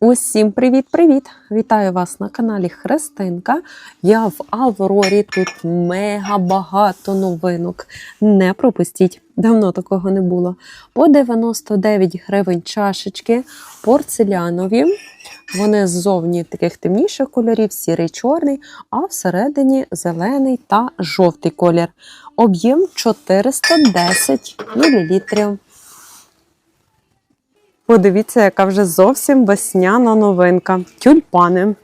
Усім привіт-привіт! Вітаю вас на каналі Христинка. Я в Аврорі. Тут мега багато новинок. Не пропустіть, давно такого не було. По 99 гривень чашечки порцелянові. Вони ззовні таких темніших кольорів, сірий, чорний, а всередині зелений та жовтий колір. Об'єм 410 мл. Подивіться, яка вже зовсім весняна новинка. Тюльпани.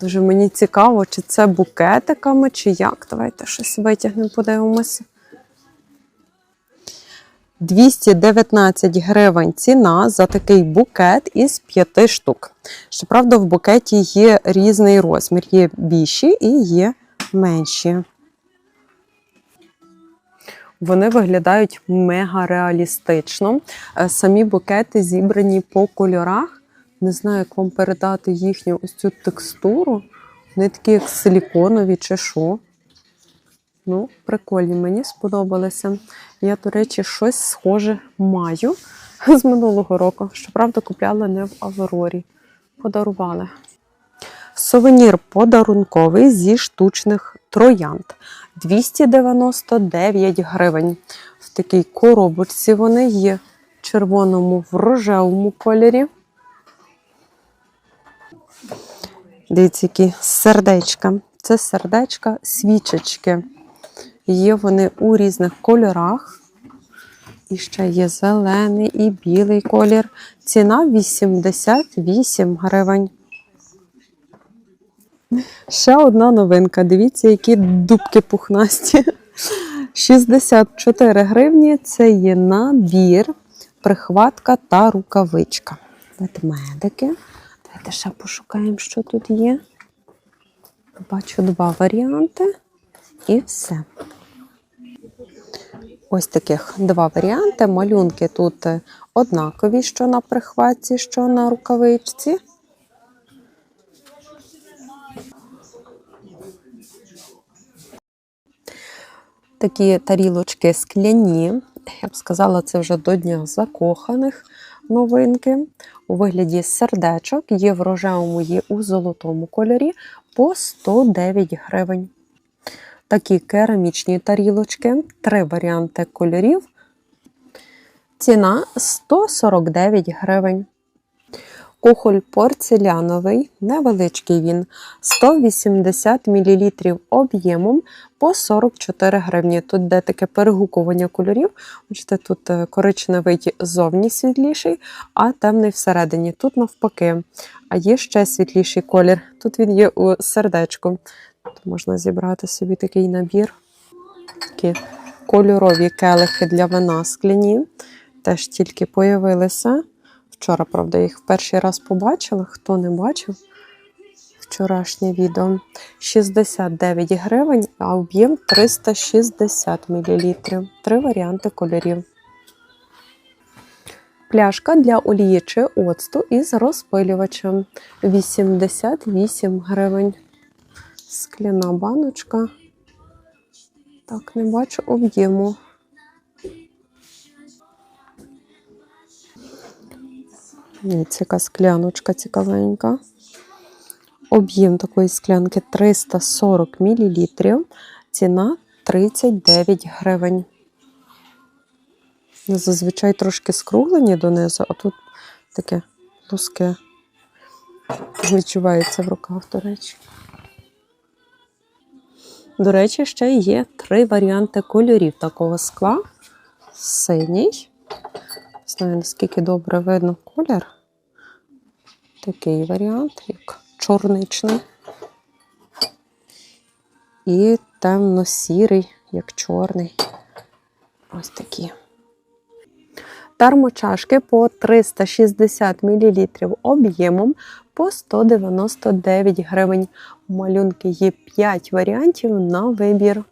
Дуже мені цікаво, чи це букетиками, чи як. Давайте щось витягнемо, подивимося. 219 гривень ціна за такий букет із 5 штук. Щоправда, в букеті є різний розмір. Є більші і є менші. Вони виглядають мега реалістично. Е, Самі букети зібрані по кольорах. Не знаю, як вам передати їхню ось цю текстуру. Вони такі, як силіконові чи що. Ну, прикольні, мені сподобалися. Я, до речі, щось схоже маю з минулого року. Щоправда, купляла не в Аврорі. Подарували. Сувенір подарунковий зі штучних троянд. 299 гривень. В такій коробочці вони є в червоному в рожевому кольорі. Дивіться, які сердечка. Це сердечка свічечки. Є вони у різних кольорах. І ще є зелений і білий колір. Ціна 88 гривень. Ще одна новинка. Дивіться, які дубки пухнасті. 64 гривні це є набір, прихватка та рукавичка. Ведмедики. Давайте ще пошукаємо, що тут є. Бачу два варіанти. І все. Ось таких два варіанти. Малюнки тут однакові, що на прихватці, що на рукавичці. Такі тарілочки скляні. Я б сказала, це вже до Дня закоханих новинки. У вигляді сердечок є в рожевому, є у золотому кольорі по 109 гривень. Такі керамічні тарілочки, три варіанти кольорів. Ціна 149 гривень. Кухоль порцеляновий, невеличкий він, 180 мл об'ємом по 44 гривні. Тут де таке перегукування кольорів. Бачите, тут е, коричневий зовні світліший, а темний всередині. Тут навпаки. А є ще світліший колір. Тут він є у сердечку. Тут можна зібрати собі такий набір. Такі кольорові келихи для вина скляні. Теж тільки появилися. Вчора, правда, їх в перший раз побачила. Хто не бачив вчорашнє відео. 69 гривень, а об'єм 360 мл. Три варіанти кольорів. Пляшка для олії чи оцту із розпилювачем 88 гривень. Скляна баночка. Так, не бачу об'єму. Яка скляночка цікавенька. Об'єм такої склянки 340 мл. Ціна 39 гривень. Зазвичай трошки скруглені донизу, а тут таке плоске. Відчувається в руках, до речі. До речі, ще є три варіанти кольорів такого скла. Синій. Знаю, наскільки добре видно колір. Такий варіант, як чорничний. І темно-сірий, як чорний. Ось такі. Термочашки по 360 мл об'ємом по 199 гривень. Малюнки є 5 варіантів на вибір.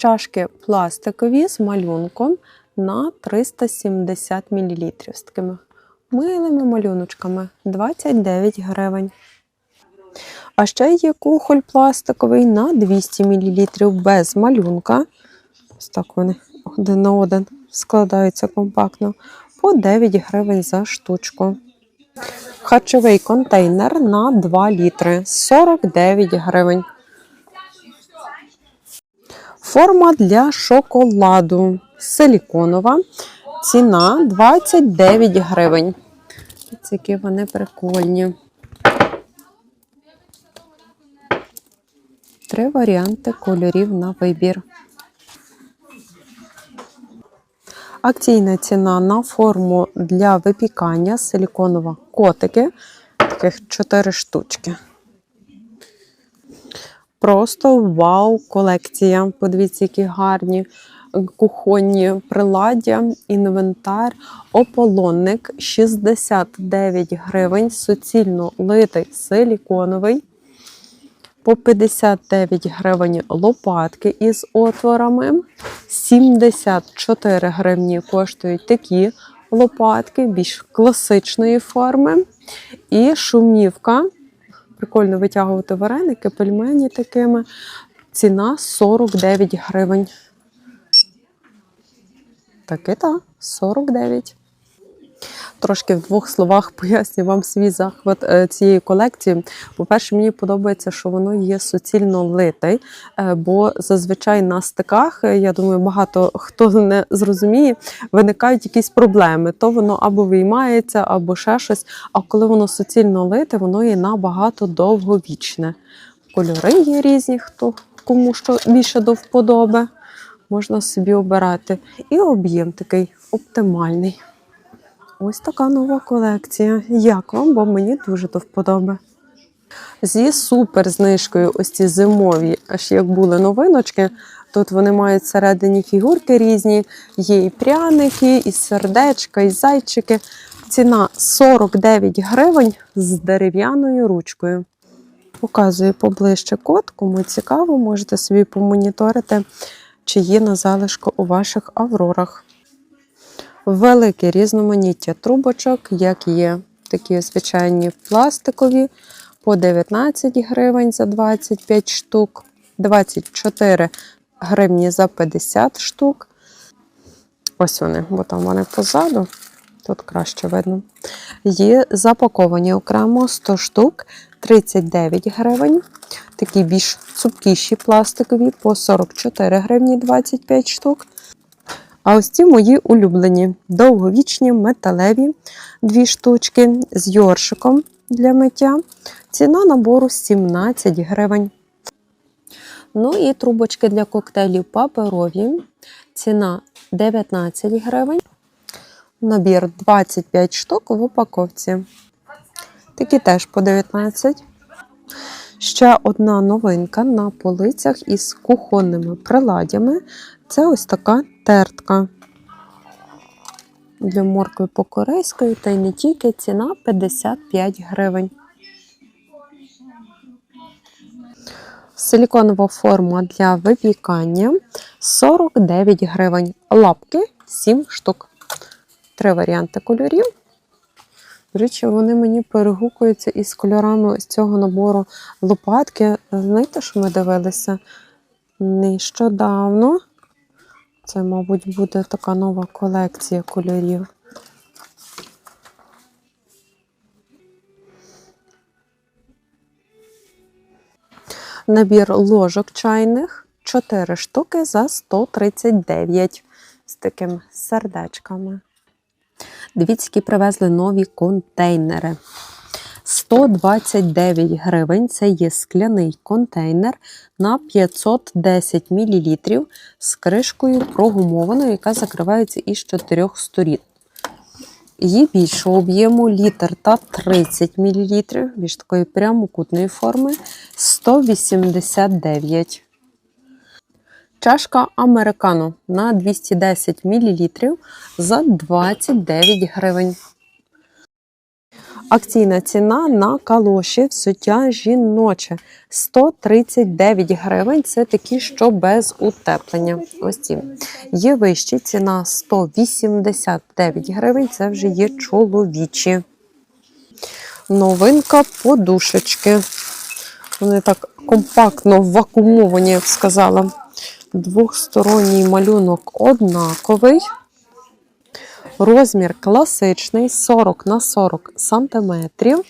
Чашки пластикові з малюнком на 370 мл. З такими милими малюночками 29 гривень. А ще є кухоль пластиковий на 200 мл без малюнка. Ось так вони один на один складаються компактно по 9 гривень за штучку. Харчовий контейнер на 2 літри 49 гривень. Форма для шоколаду силіконова. Ціна 29 гривень. Ось які вони прикольні. Три варіанти кольорів на вибір. Акційна ціна на форму для випікання силіконова котики. Таких 4 штучки. Просто вау колекція. Подивіться, які гарні кухонні приладдя, інвентар, ополонник 69 гривень, суцільно литий силіконовий. По 59 гривень лопатки із отворами. 74 гривні коштують такі лопатки, більш класичної форми. І шумівка. Прикольно витягувати вареники, пельмені такими. Ціна 49 гривень. Таки та 49. Трошки в двох словах поясню вам свій захват е, цієї колекції. По-перше, мені подобається, що воно є суцільно литий, е, бо зазвичай на стиках, е, я думаю, багато хто не зрозуміє, виникають якісь проблеми. То воно або виймається, або ще щось. А коли воно суцільно лите, воно є набагато довговічне. Кольори є різні, хто кому що більше до вподоби. Можна собі обирати. І об'єм такий оптимальний. Ось така нова колекція. Як вам? Бо мені дуже до вподоби. Зі супер знижкою, ось ці зимові, аж як були новиночки. Тут вони мають всередині фігурки різні. Є і пряники, і сердечка, і зайчики. Ціна 49 гривень з дерев'яною ручкою. Показую поближче код, кому цікаво, можете собі помоніторити, чи є на залишку у ваших аврорах велике різноманіття трубочок, як є такі звичайні пластикові по 19 гривень за 25 штук, 24 гривні за 50 штук. Ось вони, бо там вони позаду, тут краще видно. Є запаковані окремо 100 штук, 39 гривень. Такі більш цупкіші пластикові по 44 гривні 25 штук. А ось ці мої улюблені довговічні металеві дві штучки з йоршиком для миття. Ціна набору 17 гривень. Ну і трубочки для коктейлів паперові. Ціна 19 гривень. Набір 25 штук в упаковці. Такі теж по 19. Ще одна новинка на полицях із кухонними приладдями. Це ось така тертка. Для моркви по-корейської, та й не тільки ціна 55 гривень. Силіконова форма для випікання 49 гривень. Лапки 7 штук. Три варіанти кольорів. До речі, вони мені перегукуються із кольорами з цього набору лопатки. Знаєте, що ми дивилися нещодавно. Це, мабуть, буде така нова колекція кольорів. Набір ложок чайних 4 штуки за 139 з такими сердечками. Дивіться, які привезли нові контейнери. 129 гривень. Це є скляний контейнер на 510 мл з кришкою прогумованою, яка закривається із чотирьох сторін. Її більшого об'єму літр та 30 мл, більш такої прямокутної форми 189. Чашка американо на 210 мл за 29 гривень. Акційна ціна на калоші взуття жіноче 139 гривень. Це такі, що без утеплення. Ось ці. Є вищі, ціна 189 гривень. Це вже є чоловічі. Новинка подушечки. Вони так компактно вакуумовані, я б сказала. Двохсторонній малюнок однаковий. Розмір класичний 40 на 40 сантиметрів.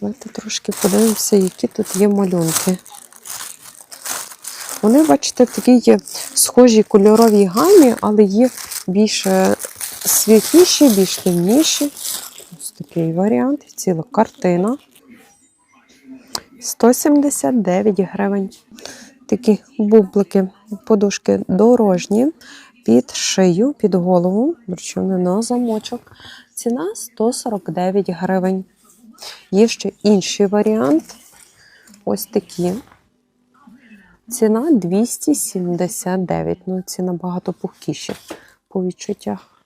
Давайте трошки подивимося, які тут є малюнки. Вони, бачите, в такій схожій кольоровій гамі, але є більш е, світліші, більш темніші. Ось такий варіант, ціла картина. 179 гривень. Такі бублики, подушки дорожні, під шию, під голову, причому на замочок. Ціна 149 гривень. Є ще інший варіант. Ось такі. Ціна 279. Ну, ці набагато пухкіші по відчуттях.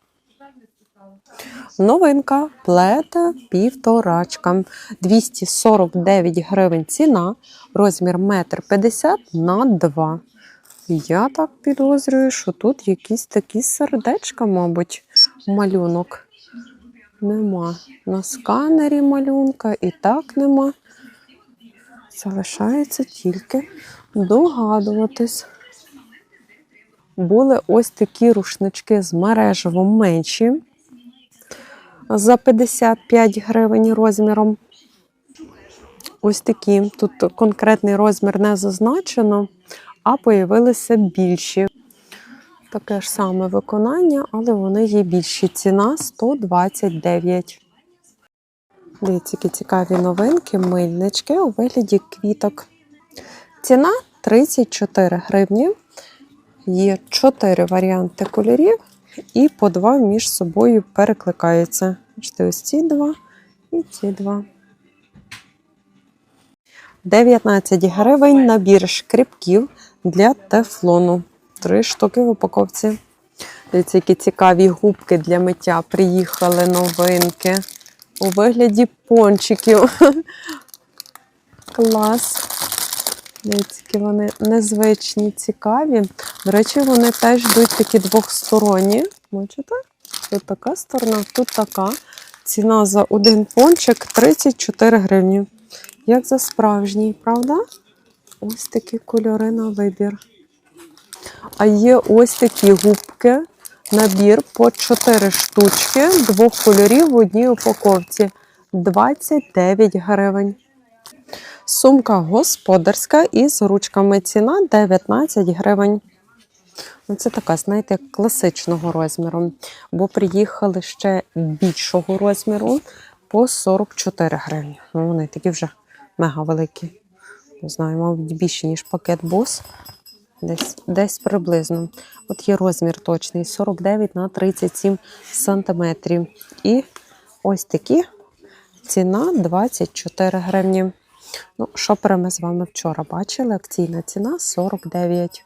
Новинка плета півторачка. 249 гривень ціна, розмір 1,50 м на 2. Я так підозрюю, що тут якісь такі сердечка, мабуть, малюнок. Нема. На сканері малюнка і так нема. Залишається тільки догадуватись. Були ось такі рушнички з мережево менші за 55 гривень розміром. Ось такі. Тут конкретний розмір не зазначено, а появилися більші. Таке ж саме виконання, але вони є більші. Ціна 129. Дивіться, які цікаві новинки, мильнички у вигляді квіток. Ціна 34 гривні. Є 4 варіанти кольорів, і по два між собою перекликаються. Бачите, ось ці два і ці два. 19 гривень набір шкрібків для тефлону. Три штуки в упаковці. Дивіться, які цікаві губки для миття. Приїхали новинки у вигляді пончиків. Клас. Дивіться, вони незвичні, цікаві. До речі, вони теж йдуть такі двохсторонні. Бачите? Тут така сторона, тут така. Ціна за один пончик 34 гривні. Як за справжній, правда? Ось такі кольори на вибір. А є ось такі губки. Набір по 4 штучки, двох кольорів в одній упаковці. 29 гривень. Сумка господарська із ручками. Ціна 19 гривень. Ну, Це така, знаєте, класичного розміру. Бо приїхали ще більшого розміру по 44 гривні. Ну, вони такі вже мега великі. Не знаю, мабуть, більше, ніж пакет бус. Десь, десь приблизно. От є розмір точний: 49 на 37 сантиметрів. І ось такі ціна 24 гривні. Ну, шопери ми з вами вчора бачили. Акційна ціна 49.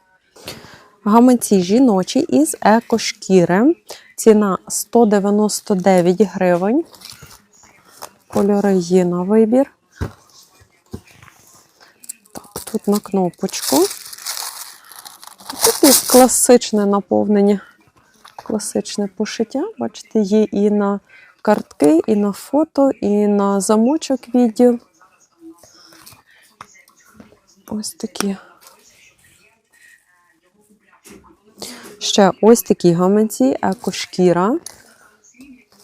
Гаманці жіночі із екошкіри. Ціна 199 гривень. Кольори є на вибір. Тут на кнопочку. Тут є класичне наповнення, класичне пошиття. Бачите, є і на картки, і на фото, і на замочок відділ. Ось такі. Ще ось такі гаманці, екошкіра.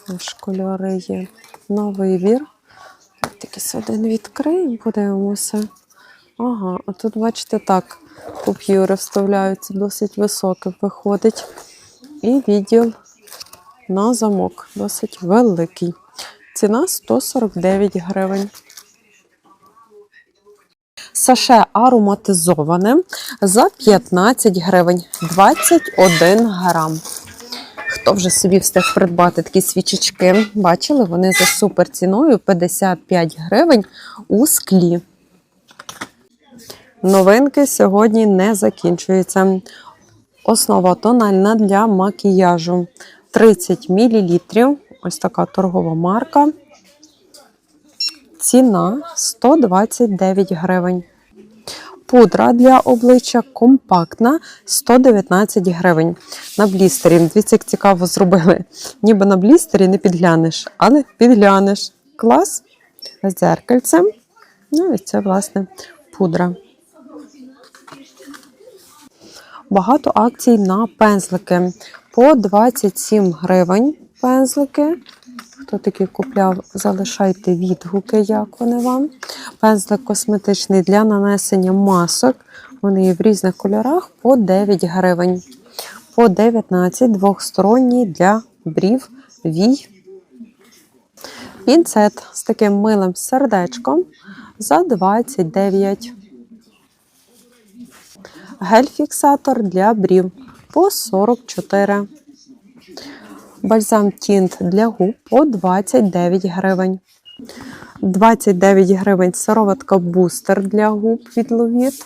Аж кольори є на вибір. Такі один відкриємо, подивимося. Ага, а тут, бачите, так, купюри вставляються, досить високе виходить. І відділ на замок досить великий. Ціна 149 гривень. Саше ароматизоване за 15 гривень 21 грам. Хто вже собі встиг придбати такі свічечки? Бачили, вони за супер ціною 55 гривень у склі. Новинки сьогодні не закінчуються. Основа тональна для макіяжу 30 мл. Ось така торгова марка. Ціна 129 гривень. Пудра для обличчя компактна 119 гривень. На блістері. Дивіться, як цікаво зробили. Ніби на блістері не підглянеш, але підглянеш. Клас. З дзеркальцем. Ну і це, власне, пудра. Багато акцій на пензлики. по 27 гривень пензлики. Хто такі купляв, залишайте відгуки, як вони вам. Пензлик косметичний для нанесення масок. Вони є в різних кольорах по 9 гривень. По 19 двохсторонній для брів вій. Пінцет з таким милим сердечком за 29. Гель-фіксатор для брів по 44. Бальзам тінт для губ по 29 гривень. 29 гривень сироватка бустер для губ від Ловіт.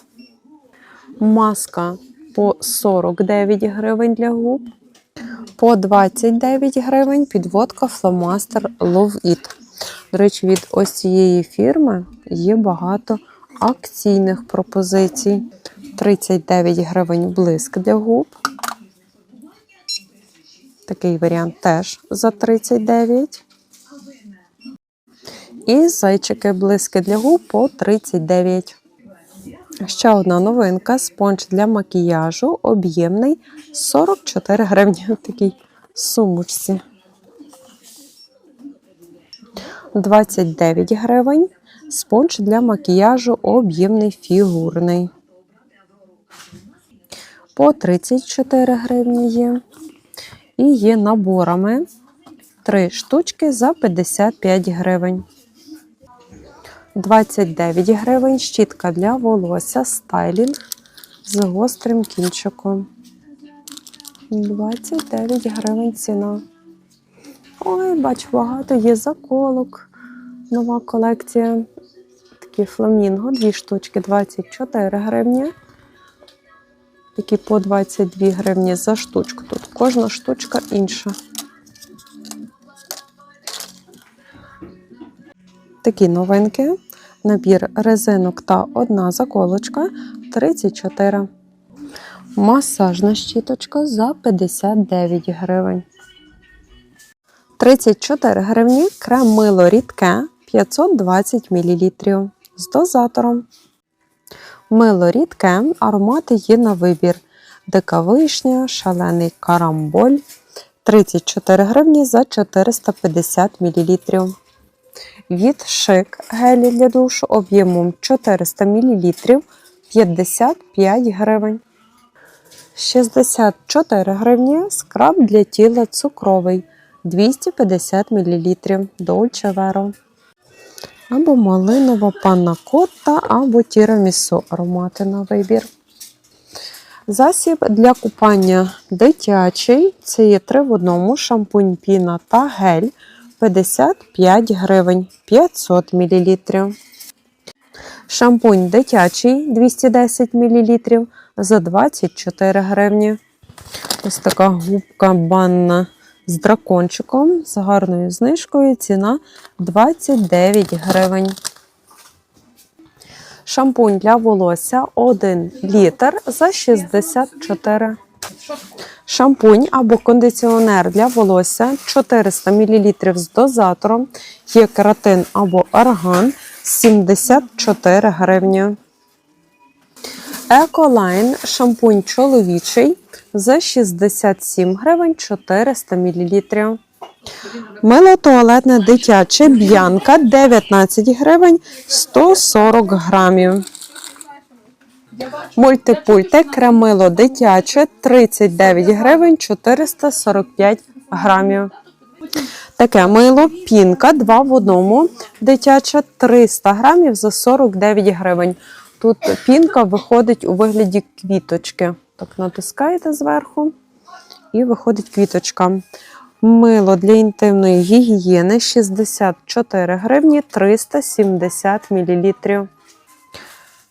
Маска по 49 гривень для губ. По 29 гривень підводка фломастер Love It. До речі, від ось цієї фірми є багато акційних пропозицій. 39 гривень блиск для губ. Такий варіант теж за 39. І зайчики блиски для губ по 39. Ще одна новинка: спонж для макіяжу об'ємний 44 гривні. в такій сумочці. 29 гривень. Спонж для макіяжу об'ємний фігурний. По 34 гривні є. І є наборами 3 штучки за 55 гривень. 29 гривень щітка для волосся стайлінг з гострим кінчиком. 29 гривень ціна. Ой, бачу, багато є заколок. Нова колекція. Такі фламінго, дві штучки 24 гривні. Такі по 22 гривні за штучку. Тут кожна штучка інша. Такі новинки. Набір резинок та одна заколочка 34. Масажна щіточка за 59 гривень. 34 гривні крем мило рідке 520 мл з дозатором. Мило рідке, аромати є на вибір. Дика вишня, шалений карамболь 34 гривні за 450 мл. Від шик гелі для душу об'ємом 400 мл 55 гривень. 64 гривні скраб для тіла цукровий 250 мл Dolce Vero. Або малинова панна котта, або тірамісу аромати на вибір. Засіб для купання дитячий. Це є 3 в одному шампунь піна та гель 55 гривень 500 мл. Шампунь дитячий 210 мл за 24 гривні. Ось така губка банна з дракончиком з гарною знижкою. Ціна 29 гривень. Шампунь для волосся 1 літр за 64. Шампунь або кондиціонер для волосся 400 мл з дозатором. Є кератин або арган 74 гривні. Еколайн шампунь чоловічий за 67 гривень 400 мл. Мило туалетне дитяче б'янка 19 гривень 140 грамів. Мультипульте кремило дитяче 39 гривень 445 грамів. Таке мило пінка 2 в одному. Дитяче 300 грамів за 49 гривень. Тут пінка виходить у вигляді квіточки. Так натискаєте зверху і виходить квіточка. Мило для інтимної гігієни 64 гривні 370 мл.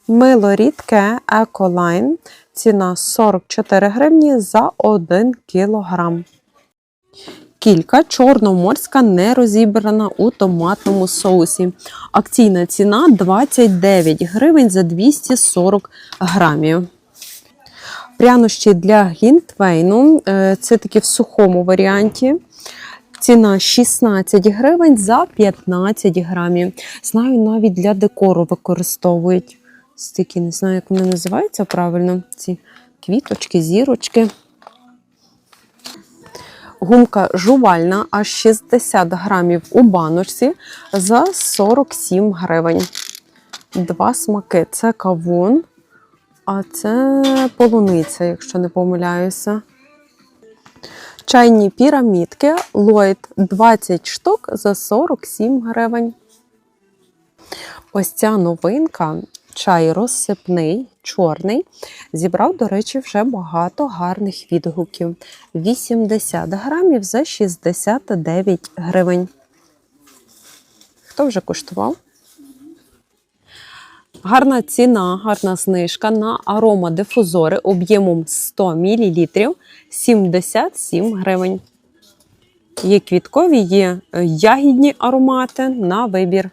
Мило рідке Еколайн. Ціна 44 гривні за 1 кілограм. Кілька чорноморська не розібрана у томатному соусі. Акційна ціна 29 гривень за 240 грамів. Прянощі для гінтвейну. е, Це такі в сухому варіанті. Ціна 16 гривень за 15 грамів. Знаю, навіть для декору використовують. Такі, не знаю, як вони називаються правильно. Ці квіточки, зірочки. Гумка жувальна аж 60 грамів у баночці за 47 гривень. Два смаки. Це кавун, а це полуниця, якщо не помиляюся. Чайні пірамідки Lloyd 20 штук за 47 гривень. Ось ця новинка, чай розсипний, чорний. Зібрав, до речі, вже багато гарних відгуків. 80 грамів за 69 гривень. Хто вже куштував? Гарна ціна, гарна знижка на аромадифузори об'ємом 100 мл 77 гривень. Є квіткові, є е, ягідні аромати на вибір.